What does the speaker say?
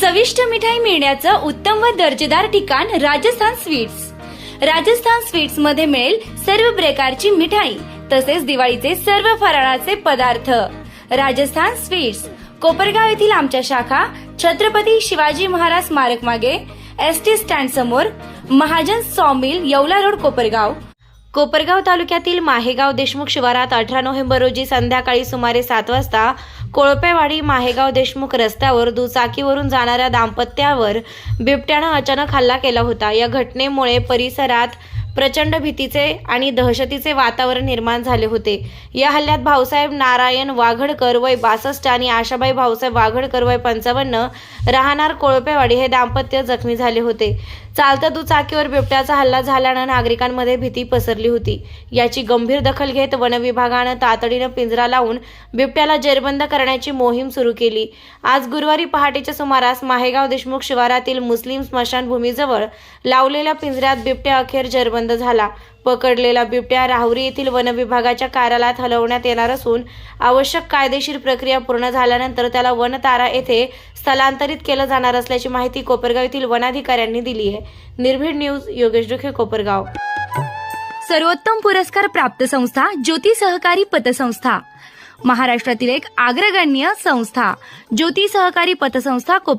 चविष्ट मिठाई मिळण्याचं उत्तम व दर्जेदार ठिकाण राजस्थान स्वीट्स. राजस्थान स्वीट्समध्ये मिळेल सर्व प्रकारची मिठाई तसेच दिवाळीचे सर्व फराळाचे पदार्थ. राजस्थान स्वीट्स कोपरगाव येथील आमच्या शाखा छत्रपती शिवाजी महाराज स्मारक मागे एस टी स्टँड समोर महाजन सॉमिल येवला रोड कोपरगाव कोपरगाव तालुक्यातील माहेगाव देशमुख शिवारात अठरा नोव्हेंबर रोजी संध्याकाळी सुमारे सात वाजता कोळपेवाडी माहेगाव देशमुख रस्त्यावर दुचाकीवरून जाणाऱ्या दाम्पत्यावर बिबट्यानं अचानक हल्ला केला होता. या घटनेमुळे परिसरात प्रचंड भीतीचे आणि दहशतीचे वातावरण निर्माण झाले होते. या हल्ल्यात भाऊसाहेब नारायण वाघडकर वय बासष्ट आणि आशाबाई भाऊसाहेब वाघडकर वय पंचावन्न राहणार कोळपेवाडी हे दाम्पत्य जखमी झाले होते. चालत्या दुचाकीवर बिबट्याचा हल्ला झाल्यानं नागरिकांमध्ये भीती पसरली होती. याची गंभीर दखल घेत वनविभागानं तातडीनं पिंजरा लावून बिबट्याला जेरबंद करण्याची मोहीम सुरू केली. आज गुरुवारी पहाटेच्या सुमारास माहेगाव देशमुख शिवारातील मुस्लिम स्मशानभूमीजवळ लावलेल्या पिंजऱ्यात बिबट्या अखेर जेरबंद झाला. पकडलेला बिबट्या राहुरी येथील वन विभागाच्या कार्यालयात हलवण्यात येणार असून आवश्यक कायदेशीर प्रक्रिया पूर्ण झाल्यानंतर त्याला वनतारा येथे स्थलांतरित केलं जाणार असल्याची माहिती कोपरगाव येथील वनाधिकाऱ्यांनी दिली आहे. निर्भीड न्यूज योगेश डुखे कोपरगाव. सर्वोत्तम पुरस्कार प्राप्त संस्था ज्योती सहकारी पतसंस्था. महाराष्ट्रातील एक अग्रगण्य संस्था ज्योती सहकारी पतसंस्था कोप